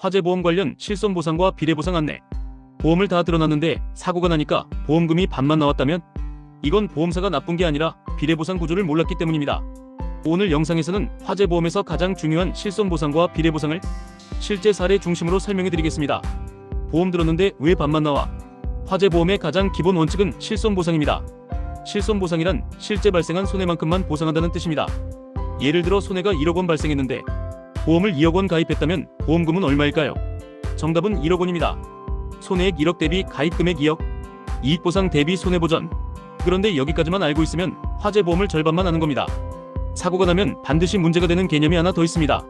화재보험 관련 실손보상과 비례보상 안내. 보험을 다 들어놨는데 사고가 나니까 보험금이 반만 나왔다면? 이건 보험사가 나쁜 게 아니라 비례보상 구조를 몰랐기 때문입니다. 오늘 영상에서는 화재보험에서 가장 중요한 실손보상과 비례보상을 실제 사례 중심으로 설명해 드리겠습니다. 보험 들었는데 왜 반만 나와? 화재보험의 가장 기본 원칙은 실손보상입니다. 실손보상이란 실제 발생한 손해만큼만 보상한다는 뜻입니다. 예를 들어 손해가 1억 원 발생했는데 보험을 2억 원 가입했다면 보험금은 얼마일까요? 정답은 1억 원입니다. 손해액 1억 대비 가입 금액 2억, 이익 보상 대비 손해 보전. 그런데 여기까지만 알고 있으면 화재 보험을 절반만 하는 겁니다. 사고가 나면 반드시 문제가 되는 개념이 하나 더 있습니다.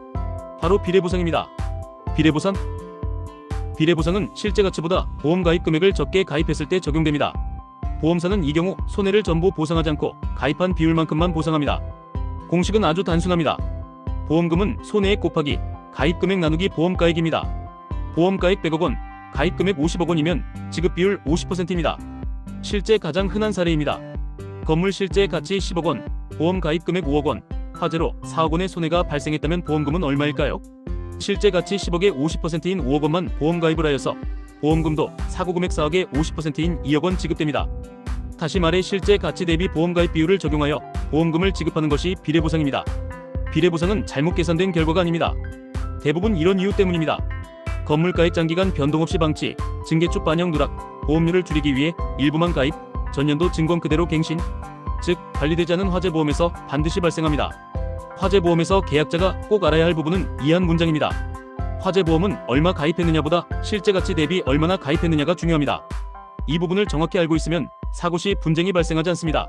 바로 비례 보상입니다. 비례 보상? 비례 보상은 실제 가치보다 보험 가입 금액을 적게 가입했을 때 적용됩니다. 보험사는 이 경우 손해를 전부 보상하지 않고 가입한 비율만큼만 보상합니다. 공식은 아주 단순합니다. 보험금은 손해액 곱하기 가입 금액 나누기 보험가액입니다. 보험가액 100억 원, 가입 금액 50억 원이면 지급 비율 50%입니다. 실제 가장 흔한 사례입니다. 건물 실제 가치 10억 원, 보험 가입 금액 5억 원, 화재로 4억 원의 손해가 발생했다면 보험금은 얼마일까요? 실제 가치 10억의 50%인 5억 원만 보험 가입을 하여서 보험금도 사고 금액 4억의 50%인 2억 원 지급됩니다. 다시 말해 실제 가치 대비 보험 가입 비율을 적용하여 보험금을 지급하는 것이 비례 보상입니다. 비례 보상은 잘못 계산된 결과가 아닙니다. 대부분 이런 이유 때문입니다. 건물가액 장기간 변동 없이 방치, 증개축 반영 누락, 보험료를 줄이기 위해 일부만 가입, 전년도 증권 그대로 갱신, 즉 관리되지 않은 화재보험에서 반드시 발생합니다. 화재보험에서 계약자가 꼭 알아야 할 부분은 이 한 문장입니다. 화재보험은 얼마 가입했느냐보다 실제 가치 대비 얼마나 가입했느냐가 중요합니다. 이 부분을 정확히 알고 있으면 사고 시 분쟁이 발생하지 않습니다.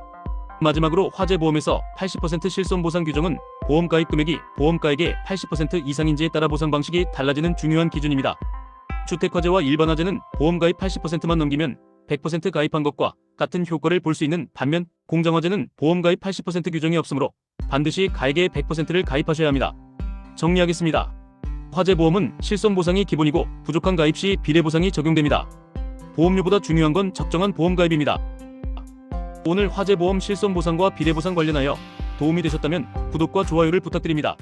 마지막으로 화재보험에서 80% 실손보상 규정은 보험 가입 금액이 보험가액의 80% 이상인지에 따라 보상 방식이 달라지는 중요한 기준입니다. 주택화재와 일반화재는 보험 가입 80%만 넘기면 100% 가입한 것과 같은 효과를 볼 수 있는 반면 공정화재는 보험 가입 80% 규정이 없으므로 반드시 가액의 100%를 가입하셔야 합니다. 정리하겠습니다. 화재보험은 실손보상이 기본이고 부족한 가입 시 비례보상이 적용됩니다. 보험료보다 중요한 건 적정한 보험 가입입니다. 오늘 화재보험 실손보상과 비례보상 관련하여 도움이 되셨다면 구독과 좋아요를 부탁드립니다.